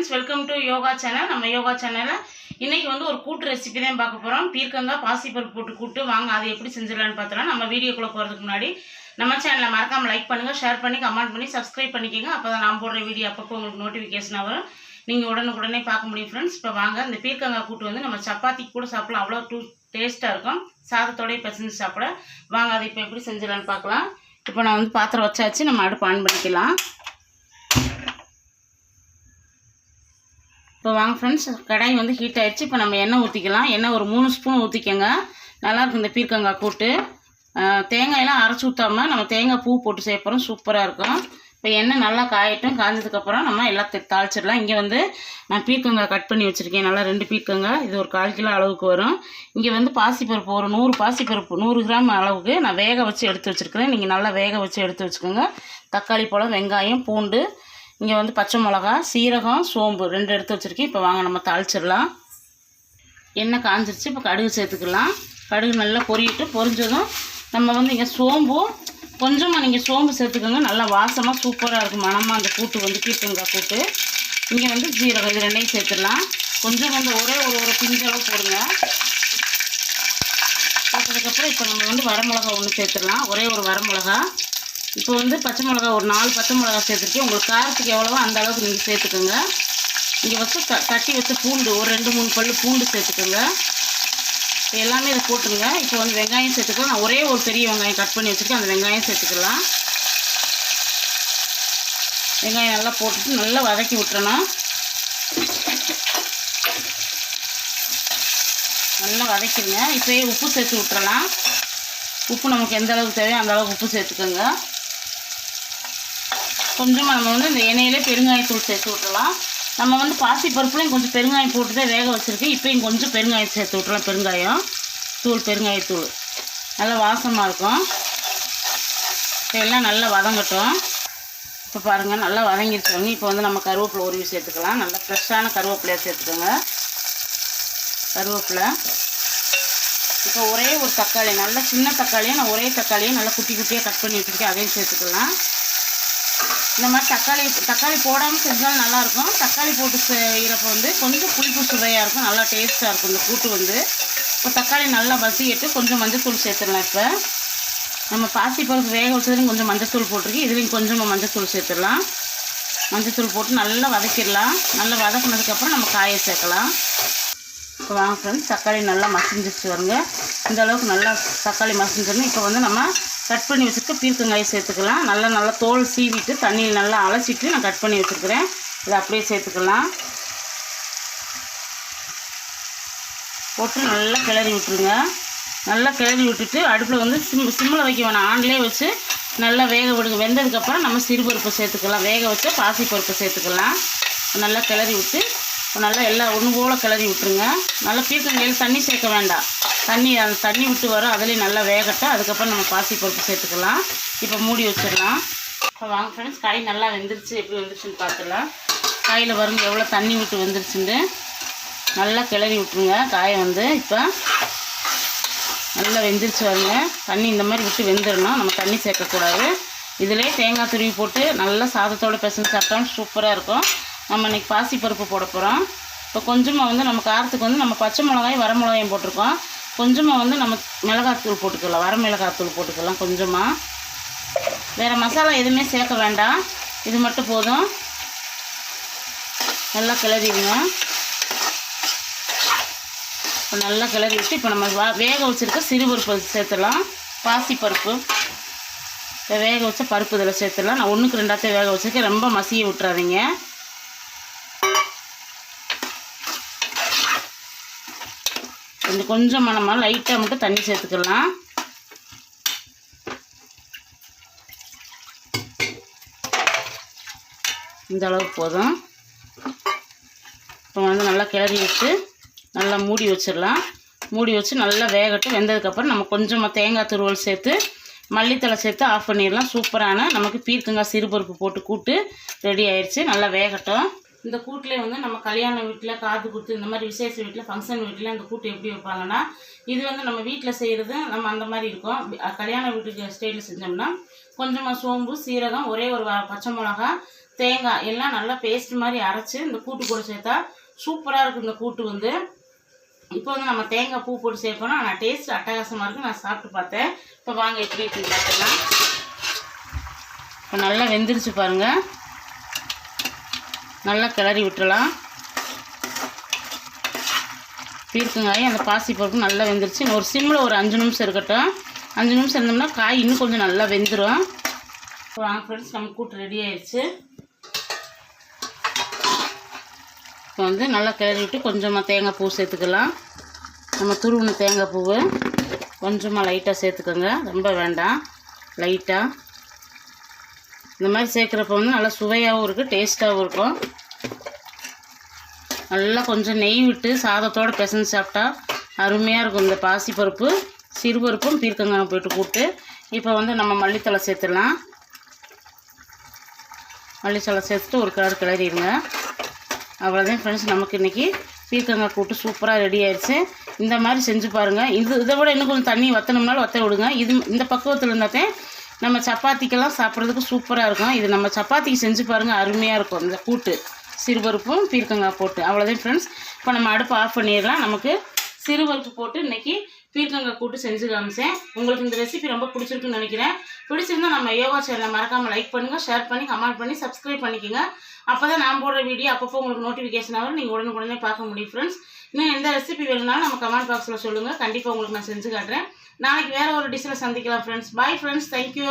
Friends welcome to yoga channel நம்ம யோகா சேனலில் இன்றைக்கி வந்து ஒரு கூட்டு ரெசிபி தான் பார்க்க போகிறோம் பீர்க்கங்காய் பாசிப்பருப்பு போட்டு கூட்டு. வாங்க அது எப்படி செஞ்சிடலான்னு பார்த்தோம்னா நம்ம வீடியோக்குள்ளே போகிறதுக்கு முன்னாடி நம்ம சேனலை மறக்காமல் லைக் பண்ணுங்கள் ஷேர் பண்ணி கமெண்ட் பண்ணி சப்ஸ்கிரைப் பண்ணிக்கோங்க. அப்போ தான் நான் போடுற வீடியோ அப்பப்போ உங்களுக்கு நோட்டிஃபிகேஷனாக வரும். நீங்கள் உடனுக்குடனே பார்க்க முடியும் ஃப்ரெண்ட்ஸ் இப்போ வாங்க இந்த பீர்க்கங்காய் கூட்டு வந்து நம்ம சப்பாத்திக்கு கூட சாப்பிடலாம். அவ்வளோ டூ டேஸ்ட்டாக இருக்கும். சாதத்தோடய பசஞ்சு சாப்பிட. வாங்க அதை இப்போ எப்படி செஞ்சிடலான்னு பார்க்கலாம். இப்போ நான் வந்து பாத்திரம் வச்சாச்சு. நம்ம அடுப்பு ஆன் பண்ணிக்கலாம். இப்போ வாங்க ஃப்ரெண்ட்ஸ் கடாய் வந்து ஹீட் ஆகிடுச்சு இப்போ நம்ம எண்ணெய் ஊற்றிக்கலாம் எண்ணெய் ஒரு மூணு ஸ்பூன் ஊற்றிக்கோங்க நல்லாயிருக்கும் இந்த பீர்க்கங்காய் கூட்டு. தேங்காயெல்லாம் அரைச்சி ஊற்றாம நம்ம தேங்காய் பூ போட்டு சேர்ப்போம் சூப்பராக இருக்கும். இப்போ எண்ணெய் நல்லா காயட்டும். காய்ஞ்சதுக்கப்புறம் நம்ம எல்லாத்தையும் தாளிச்சிடலாம். இங்கே வந்து நான் பீர்க்கங்காய் கட் பண்ணி வச்சுருக்கேன். நல்லா ரெண்டு பீர்க்கங்காய் இது ஒரு கால் கிலோ அளவுக்கு வரும். இங்கே வந்து பாசிப்பருப்பு ஒரு நூறு பாசிப்பருப்பு நூறு கிராம் அளவுக்கு நான் வேக வச்சு எடுத்து வச்சுருக்கிறேன். நீங்கள் நல்லா வேக வச்சு எடுத்து வச்சுக்கோங்க. தக்காளி பழம் வெங்காயம் பூண்டு இங்கே வந்து பச்சை மிளகா சீரகம் சோம்பு ரெண்டு எடுத்து வச்சுருக்கேன். இப்போ வாங்க நம்ம தாளிச்சிடலாம். எண்ணெய் காஞ்சிருச்சு இப்போ கடுகு சேர்த்துக்கலாம். கடுகு நல்லா பொரியிட்டு பொரிஞ்சதும் நம்ம வந்து இங்கே சோம்பும் கொஞ்சமாக நீங்கள் சோம்பு சேர்த்துக்கோங்க. நல்லா வாசமாக சூப்பராக இருக்கும். மணமாக அந்த கூட்டு வந்து கீர்த்தங்காய் கூட்டு. இங்கே வந்து ஜீரகம் இது ரெண்டையும் சேர்த்துடலாம். கொஞ்சம் வந்து ஒரே ஒரு ஒரு பிஞ்சளவு போடுங்க. போட்டதுக்கப்புறம் இப்போ நம்ம வந்து வரமிளகா ஒன்று சேர்த்துடலாம். ஒரே ஒரு வரமிளகா இப்போ வந்து பச்சை மிளகா ஒரு நாலு பச்சை மிளகா சேர்த்துருக்கேன். உங்களுக்கு காரத்துக்கு எவ்வளவோ அந்த அளவுக்கு நீங்கள் சேர்த்துக்கோங்க. இங்கே வச்சு க தட்டி வச்சு பூண்டு ஒரு ரெண்டு மூணு பல் பூண்டு சேர்த்துக்கோங்க. இப்போ எல்லாமே இதை போட்டுருங்க. இப்போ வந்து வெங்காயம் சேர்த்துக்கலாம். நான் ஒரே ஒரு பெரிய வெங்காயம் கட் பண்ணி வச்சுருக்கேன். அந்த வெங்காயம் சேர்த்துக்கலாம். வெங்காயம் நல்லா போட்டுட்டு நல்லா வதக்கி விட்டுறணும். நல்லா வதக்கிடுங்க. இப்போயே உப்பு சேர்த்து விட்டுறலாம். உப்பு நமக்கு எந்த அளவுக்கு தேவையோ அந்த அளவுக்கு உப்பு சேர்த்துக்கோங்க. கொஞ்சமாக நம்ம வந்து இந்த எண்ணெயிலே பெருங்காயத்தூள் சேர்த்து விட்டுலாம் நம்ம வந்து பாசி பருப்புலையும் கொஞ்சம் பெருங்காயம் போட்டு தான் வேக வச்சுருக்கேன். இப்போயும் கொஞ்சம் பெருங்காயம் சேர்த்து விட்டுலாம் பெருங்காயம் தூள் பெருங்காயத்தூள் நல்லா வாசமாக இருக்கும். இப்போ எல்லாம் நல்லா வதங்கட்டும். இப்போ பாருங்கள் நல்லா வதங்கிருச்சுங்க. இப்போ வந்து நம்ம கருவேப்பிலை உருவி சேர்த்துக்கலாம். நல்லா ஃப்ரெஷ்ஷான கருவேப்பிலையாக சேர்த்துக்கோங்க. கருவேப்பிலை. இப்போ ஒரே ஒரு தக்காளி நல்ல சின்ன தக்காளியை நான் ஒரே தக்காளியை நல்லா குட்டி குட்டியாக கட் பண்ணி வச்சுருக்கேன். அதையும் சேர்த்துக்கலாம். இந்த மாதிரி தக்காளி தக்காளி போடாமல் செஞ்சாலும் நல்லாயிருக்கும். தக்காளி போட்டு செய்கிறப்ப வந்து கொஞ்சம் புளிப்பு சுவையாக இருக்கும். நல்லா டேஸ்ட்டாக இருக்கும் இந்த கூட்டு வந்து. இப்போ தக்காளி நல்லா வசிக்கிட்டு கொஞ்சம் மஞ்சத்தூள் சேர்த்துடலாம் இப்போ. நம்ம பாசி பருப்பு வேக வச்சதுலையும் கொஞ்சம் மஞ்சத்தூள் போட்டிருக்கு இதுலேயும் கொஞ்சமாக மஞ்சத்தூள் சேர்த்துடலாம். மஞ்சத்தூள் போட்டு நல்லா வதக்கிடலாம். நல்லா வதக்குனதுக்கப்புறம் நம்ம காயை சேர்க்கலாம். இப்போ வாங்க ஃப்ரெண்ட்ஸ் தக்காளி நல்லா மசிஞ்சிச்சு வருங்க இந்த அளவுக்கு நல்லா தக்காளி மசிஞ்சிடணும். இப்போ வந்து நம்ம கட் பண்ணி வச்சுருக்க பீர்க்கங்காயை சேர்த்துக்கலாம். நல்லா நல்லா தோல் சீவிட்டு தண்ணியில் நல்லா அலசிட்டு நான் கட் பண்ணி வச்சுருக்கிறேன். இதை அப்படியே சேர்த்துக்கலாம். போட்டு நல்லா கிளறி விட்டுருங்க. நல்லா கிளறி விட்டுட்டு அடுப்பில் வந்து சிம் சிம்மில் வைக்க வேணாம். ஆன்லேயே வச்சு நல்லா வேக விடுங்க. வெந்ததுக்கப்புறம் நம்ம சிறுபருப்பு சேர்த்துக்கலாம். வேக வச்ச பாசிப்பருப்பு சேர்த்துக்கலாம். நல்லா கிளறி விட்டு நல்லா எல்லாம் ஒன்று போல் கிளறி விட்டுருங்க. நல்லா பீர்க்கங்காயில் தண்ணி சேர்க்க வேண்டாம். தண்ணி அந்த தண்ணி விட்டு வரும் அதுலேயும் நல்லா வேகட்டும். அதுக்கப்புறம் நம்ம பாசிப்பருப்பு சேர்த்துக்கலாம். இப்போ மூடி வச்சிடலாம். இப்போ வாங்க ஃப்ரெண்ட்ஸ் காய் நல்லா வெந்துருச்சு. எப்படி வெந்துருச்சுன்னு பார்த்துக்கலாம் காயில் வருங்க எவ்வளோ தண்ணி விட்டு வெந்துருச்சுன்னு. நல்லா கிளறி விட்டுருங்க காயை வந்து. இப்போ நல்லா வெந்துருச்சு வருங்க தண்ணி இந்த மாதிரி விட்டு வெந்துடணும். நம்ம தண்ணி சேர்க்கக்கூடாது. இதிலே தேங்காய் துருவி போட்டு நல்லா சாதத்தோடு பிசைஞ்சு சாப்பிட்டா சூப்பராக இருக்கும். நம்ம இன்றைக்கி பாசிப்பருப்பு போட போகிறோம் இப்போ கொஞ்சமாக வந்து நம்ம காரத்துக்கு வந்து நம்ம பச்சை மிளகாயும் வர மிளகாயும் போட்டிருக்கோம். கொஞ்சமாக வந்து நம்ம மிளகாத்தூள் போட்டுக்கலாம் வர மிளகாத்தூள் போட்டுக்கலாம் கொஞ்சமாக வேறு மசாலா எதுவுமே சேர்க்க வேண்டாம். இது மட்டும் போதும். நல்லா கிளறிடுங்க. இப்போ நல்லா கிளறி விட்டு இப்போ நம்ம வேக வச்சுருக்க சிறுபருப்பு சேர்த்துடலாம். பாசிப்பருப்பு வேக வச்ச பருப்பு இதில் சேர்த்துடலாம். நான் ஒன்றுக்கு ரெண்டாத்தையும் வேக வச்சுருக்கேன். ரொம்ப மசிய விட்டுறாதீங்க. கொஞ்சம் கொஞ்சமாக நம்ம லைட்டாக மட்டும் தண்ணி சேர்த்துக்கலாம். இந்த அளவுக்கு போதும். இப்போ வந்து நல்லா கிளறி வச்சு நல்லா மூடி வச்சிடலாம். மூடி வச்சு நல்லா வேகட்டும். வெந்ததுக்கப்புறம் நம்ம கொஞ்சமாக தேங்காய் துருவல் சேர்த்து மல்லித்தலை சேர்த்து ஆஃப் பண்ணிடலாம். சூப்பரான நமக்கு பீர்க்கங்காய் சிறுபருப்பு போட்டு கூட்டு ரெடி ஆயிடுச்சு நல்லா வேகட்டும். இந்த கூட்டிலே வந்து நம்ம கல்யாண வீட்டில் காது குத்து இந்த மாதிரி விசேஷ வீட்டில் ஃபங்க்ஷன் வீட்டில் அந்த கூட்டு எப்படி வைப்பாங்கன்னா இது வந்து நம்ம வீட்டில் செய்கிறது நம்ம அந்த மாதிரி இருக்கும். கல்யாண வீட்டுக்கு ஸ்டைலில் செஞ்சோம்னா கொஞ்சமாக சோம்பு சீரகம் ஒரே ஒரு வ- பச்சை மிளகா தேங்காய் எல்லாம் நல்லா பேஸ்ட் மாதிரி அரைச்சி இந்த கூட்டு கூட சேர்த்தா சூப்பராக இருக்கும் இந்த கூட்டு வந்து. இப்போ வந்து நம்ம தேங்காய் பூ போட்டு சேர்க்கணும் ஆனால் டேஸ்ட் அட்டகாசமாக இருக்குது நான் சாப்பிட்டு பார்த்தேன். இப்போ வாங்க எப்படி இருக்குன்னு பார்த்துக்கலாம். இப்போ நல்லா வெந்துருச்சு பாருங்கள் நல்லா கிளறி விட்டுறலாம். பீர்க்கங்காய் அந்த பாசி பருப்பு நல்லா வெந்துருச்சு. ஒரு சிம்மில் ஒரு அஞ்சு நிமிஷம் இருக்கட்டும். அஞ்சு நிமிஷம் இருந்தோம்னா காய் இன்னும் கொஞ்சம் நல்லா வெந்துடும் இப்போ வாங்க ஃப்ரெண்ட்ஸ் நம்ம கூட்டு ரெடி ஆயிடுச்சு இப்போ வந்து நல்லா கிளறி விட்டு கொஞ்சமாக தேங்காய் பூ சேர்த்துக்கலாம். நம்ம துருவின தேங்காய் பூவு கொஞ்சமாக லைட்டாக சேர்த்துக்கோங்க. ரொம்ப வேண்டாம். லைட்டாக இந்த மாதிரி சேர்க்குறப்ப வந்து நல்லா சுவையாகவும் இருக்குது டேஸ்ட்டாகவும் இருக்கும். நல்லா கொஞ்சம் நெய் விட்டு சாதத்தோடு பிசைஞ்சு சாப்பிட்டா அருமையாக இருக்கும். இந்த பாசிப்பருப்பு சிறுபருப்பும் பீர்க்கங்காயம் போயிட்டு கூப்பிட்டு இப்போ வந்து நம்ம மல்லித்தலை சேர்த்துடலாம். மல்லித்தலை சேர்த்துட்டு ஒரு கலர் கிளறிடுங்க. அவ்வளோதான் ஃப்ரெண்ட்ஸ் நமக்கு இன்றைக்கி பீர்க்கங்காய் கூட்டு சூப்பராக ரெடி ஆயிடுச்சு. இந்த மாதிரி செஞ்சு பாருங்கள் இது இதை விட இன்னும் கொஞ்சம் தண்ணி வற்றணும்னாலும் வற்ற விடுங்க. இது இந்த பக்குவத்தில் இருந்தாத்தே நம்ம சப்பாத்திக்கெல்லாம் சாப்பிட்றதுக்கு சூப்பராக இருக்கும். இது நம்ம சப்பாத்திக்கு செஞ்சு பாருங்கள் அருமையாக இருக்கும். இந்த கூட்டு சிறுபருப்பும் பீர்க்கங்காய் போட்டு. அவ்வளோதான் ஃப்ரெண்ட்ஸ் இப்போ நம்ம அடுப்பு ஆஃப் பண்ணிடலாம். நமக்கு சிறுபருப்பு போட்டு இன்றைக்கி பீர்க்கங்காய் கூட்டு செஞ்சு காமிச்சேன். உங்களுக்கு இந்த ரெசிபி ரொம்ப பிடிச்சிருக்குன்னு நினைக்கிறேன். பிடிச்சிருந்தா நம்ம யோகா சேனலை மறக்காமல் லைக் பண்ணுங்கள் ஷேர் பண்ணி கமெண்ட் பண்ணி சப்ஸ்கிரைப் பண்ணிக்கோங்க. அப்போ தான் நான் போடுற வீடியோ அப்பப்போ உங்களுக்கு நோட்டிஃபிகேஷன் ஆகும். நீங்கள் உடனுக்குடனே பார்க்க முடியும் ஃப்ரெண்ட்ஸ் இன்னும் எந்த ரெசிபி வேணும்னாலும் நம்ம கமெண்ட் பாக்ஸில் சொல்லுங்கள் கண்டிப்பாக உங்களுக்கு நான் செஞ்சு காட்டுறேன். நாளைக்கு வேறு ஒரு டிஷ்ஷில் சந்திக்கலாம் ஃப்ரெண்ட்ஸ் பாய் ஃப்ரெண்ட்ஸ் தேங்க்யூ